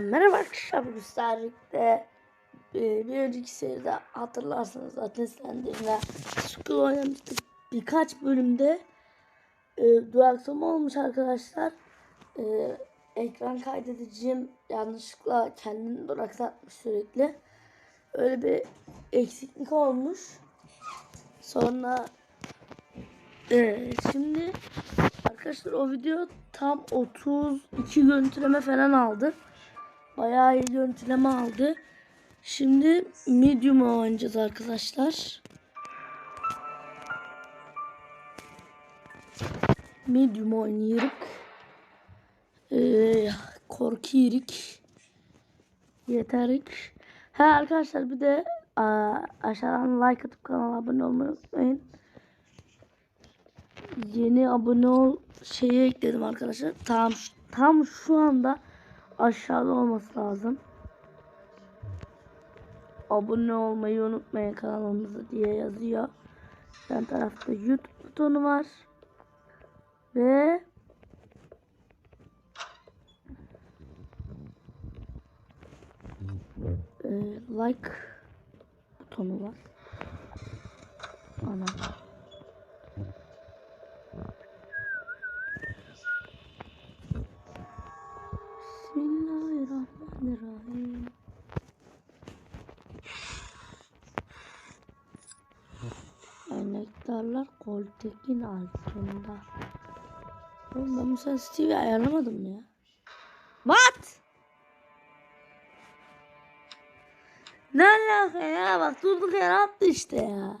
Tekrardan merhaba arkadaşlar bu Starling'de e, bir önceki seride hatırlarsanız zaten sendirine Skull oynamıştık birkaç bölümde e, duraksama olmuş arkadaşlar. E, ekran kaydedicim yanlışlıkla kendini duraksatmış sürekli. Öyle bir eksiklik olmuş. Sonra e, şimdi Arkadaşlar o video tam 32 görüntüleme falan aldı. Bayağı iyi görüntüleme aldı. Şimdi medium oynayacağız arkadaşlar. Medium oynuyoruz. Ee, korkuyoruz. Yeterik. Ha arkadaşlar bir de aa, aşağıdan like atıp kanala abone olmayı unutmayın yeni abone ol şeyi ekledim arkadaşlar. Tam tam şu anda aşağıda olması lazım. Abone olmayı unutmayın kanalımıza diye yazıyor. Yan tarafta YouTube butonu var. Ve e, like butonu var. Ana. Koltekin altında. Oğlum ben mesela Stevie ayarlamadım ya. What? Ne alaka ya? Bak durduk yere attı işte ya.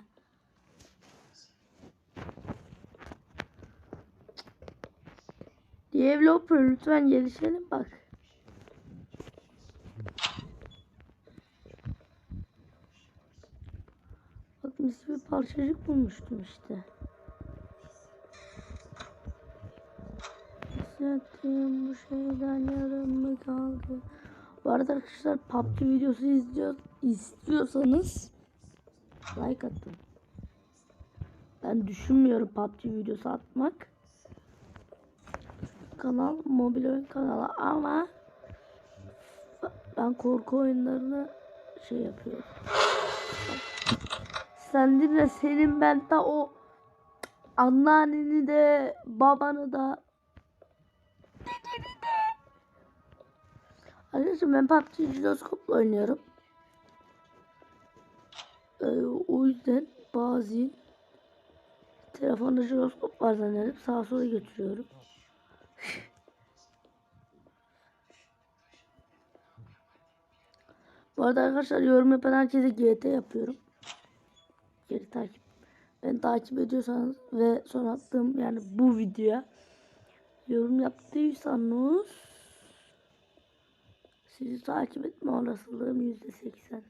Developer lütfen gelişelim bak. Bak mis bir parçacık bulmuştum işte. Hissettiğim bu şeyden yarım mı kaldı? Bu arada arkadaşlar PUBG videosu izliyor, istiyorsanız like atın. Ben düşünmüyorum PUBG videosu atmak. Kanal mobil oyun kanalı ama ben korku oyunlarını şey yapıyorum. Sen dinle senin ben de o anneanneni de babanı da Arkadaşlar ben PUBG jiroskopla oynuyorum. Ee, o yüzden bazı telefonda jiroskop var zannedip sağa sola götürüyorum. Bu arada arkadaşlar yorum yapan herkese GT yapıyorum. Geri takip. Ben takip ediyorsanız ve son attığım yani bu videoya yorum yaptıysanız sizi takip etme olasılığım yüzde seksen.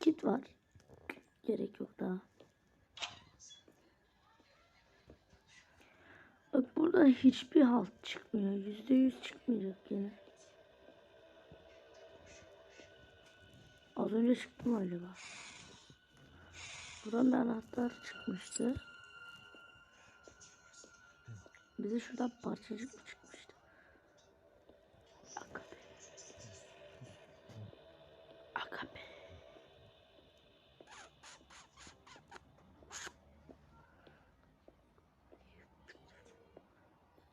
Kit var. Gerek yok daha. Bak burada hiçbir halt çıkmıyor. Yüzde yüz çıkmayacak yine. Az önce çıktı mı acaba? Buradan bir anahtar çıkmıştı. Bize şuradan parçacık mı çıkmıştı?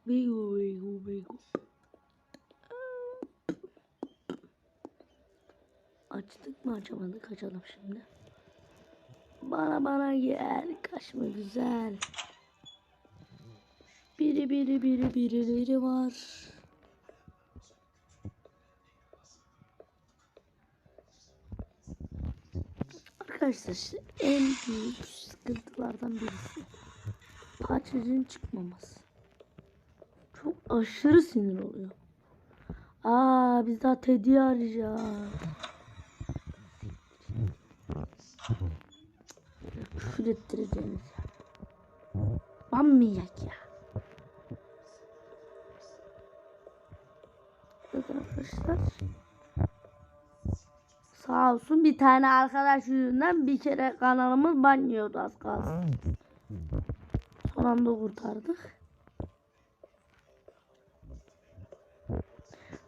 Bigu bigu bigu. Açtık mı açamadık açalım şimdi. Bana bana gel kaçma güzel. Biri biri biri birileri var. Arkadaşlar işte en büyük sıkıntılardan birisi parçacığın çıkmaması. Aşırı sinir oluyor. Aa biz daha Teddy'yi arayacağız. Küfür ettireceğiniz ya. Banmayak ya. Evet arkadaşlar. Sağ olsun bir tane arkadaş yüzünden bir kere kanalımız banyodu az kalsın. Son anda kurtardık.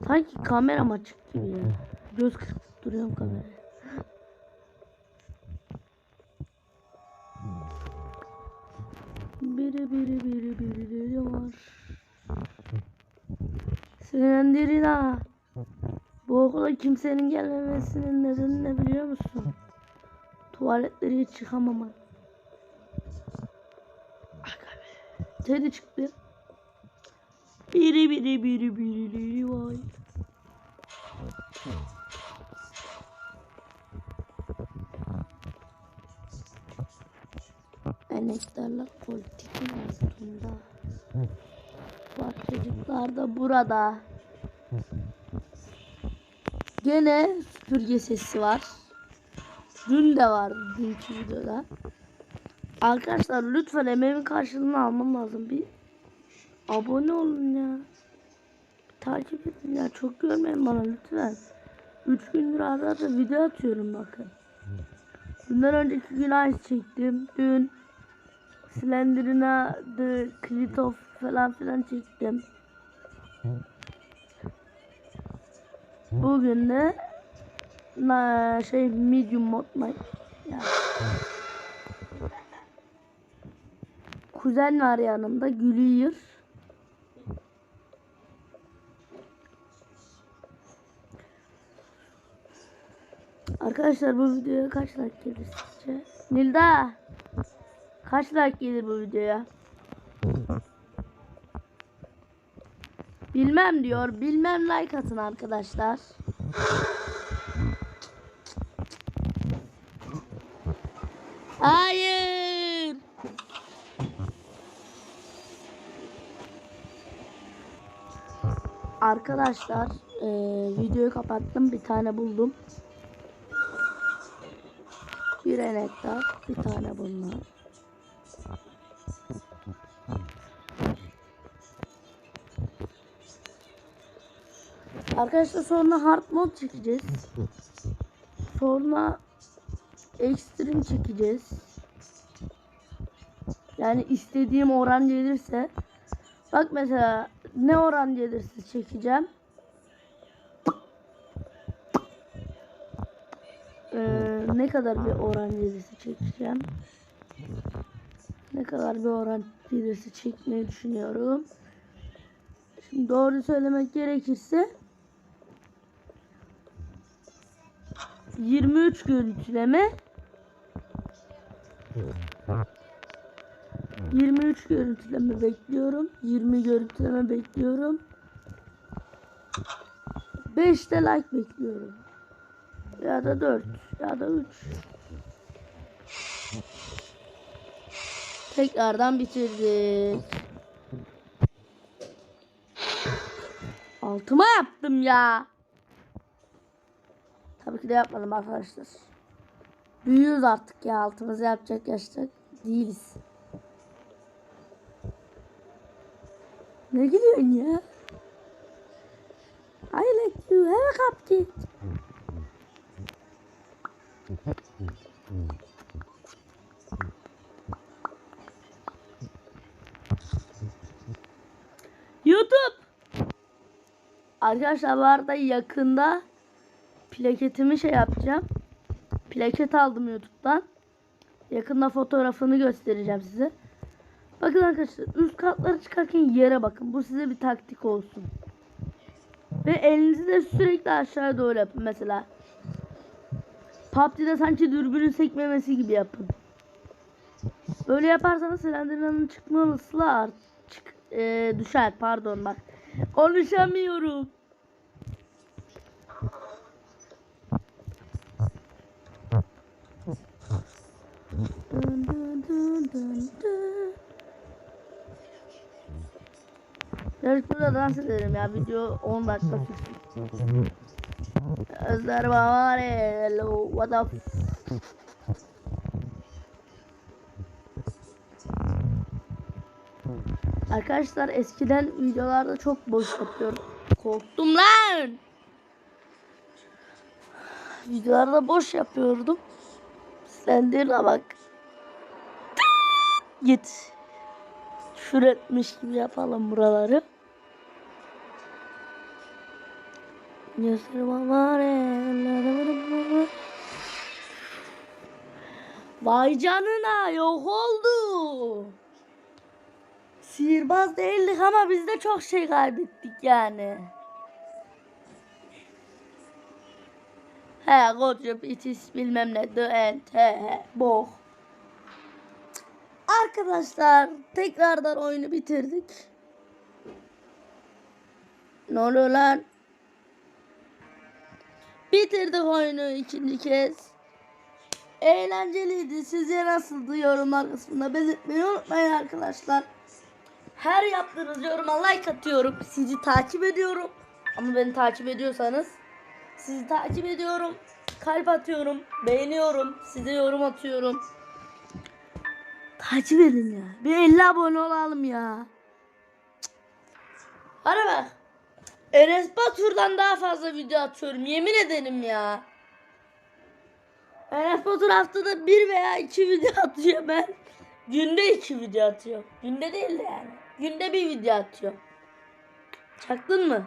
Sanki kameram açık gibi ya. Göz kırpıp duruyorum kameraya. Biri biri biri birileri var. Sinirlendirin ha. Bu okula kimsenin gelmemesinin nedeni ne biliyor musun? Aga be. Teddy çıktı. Biri biri biri birileri var. Enektarlar politik yazında. Bak çocuklar da burada. Gene süpürge sesi var. Dün de var dünkü videoda. Arkadaşlar lütfen emeğimin karşılığını almam lazım. Bir abone olun ya. Takip edin ya. Çok görmeyin bana lütfen. 3 gündür ara ara video atıyorum bakın. Bundan önceki gün ice çektim. Dün Slenderina The Clit of falan filan çektim. Bugün de na, şey medium mod yani. Kuzen var yanımda gülüyor. Arkadaşlar bu videoya kaç like gelir sizce? Nilda kaç like gelir bu videoya? Bilmem diyor. Bilmem like atın arkadaşlar. Hayır. Arkadaşlar eee, videoyu kapattım. Bir tane buldum. Bir enektar. Bir tane bunlar. Arkadaşlar sonra hard mod çekeceğiz. Sonra extreme çekeceğiz. Yani istediğim oran gelirse. Bak mesela ne oran gelirse çekeceğim. Ee, ne kadar bir oran gelirse çekeceğim. Ne kadar bir oran gelirse çekmeyi düşünüyorum. Şimdi doğru söylemek gerekirse 23 görüntüleme 23 görüntüleme bekliyorum. 20 görüntüleme bekliyorum. 5 de like bekliyorum. Ya da 4 ya da 3. Tekrardan bitirdik. Altıma yaptım ya. Tabii ki de yapmadım arkadaşlar. Büyüyoruz artık ya altımızı yapacak yaşta değiliz. Ne gülüyorsun ya? I like you. Have a cupcake. YouTube. Arkadaşlar bu arada yakında plaketimi şey yapacağım. Plaket aldım YouTube'dan. Yakında fotoğrafını göstereceğim size. Bakın arkadaşlar üst katları çıkarken yere bakın. Bu size bir taktik olsun. Ve elinizi de sürekli aşağıya doğru yapın mesela. PUBG'de sanki dürbünün sekmemesi gibi yapın. Böyle yaparsanız Slenderman'ın çıkma olasılığı art çık, e, düşer. Pardon bak. Konuşamıyorum. Dın dın dın dın dın. Yarış burada dans ederim ya. Video 10 dakika sürsün. Özler var hello what up Arkadaşlar eskiden videolarda çok boş yapıyorum. Korktum lan. Videolarda boş yapıyordum. Sendirine bak. Git. Şur etmiş gibi yapalım buraları. Gözlerim. Vay canına yok oldu. Sihirbaz değildik ama biz de çok şey kaybettik yani. He kocup itis bilmem ne the end he he bok. Arkadaşlar tekrardan oyunu bitirdik. Ne oluyor lan? Bitirdik oyunu ikinci kez. Eğlenceliydi. Sizce nasıldı yorumlar kısmında belirtmeyi unutmayın arkadaşlar. Her yaptığınız yoruma like atıyorum. Sizi takip ediyorum. Ama beni takip ediyorsanız sizi takip ediyorum. Kalp atıyorum. Beğeniyorum. Size yorum atıyorum. Takip edin ya. Bir 50 abone olalım ya. Hadi bak. Enes Batur'dan daha fazla video atıyorum. Yemin ederim ya. Enes Batur haftada bir veya iki video atıyor ben. Günde iki video atıyorum. Günde değil de yani. Günde bir video atıyorum. Çaktın mı?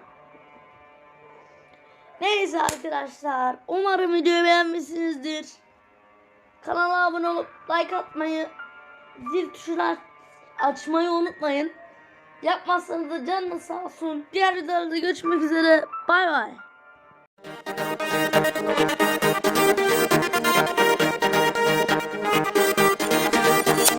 Neyse arkadaşlar. Umarım videoyu beğenmişsinizdir. Kanala abone olup like atmayı, zil tuşuna açmayı unutmayın. Yapmazsanız da canınız sağ olsun. Diğer videolarda görüşmek üzere. Bay bay.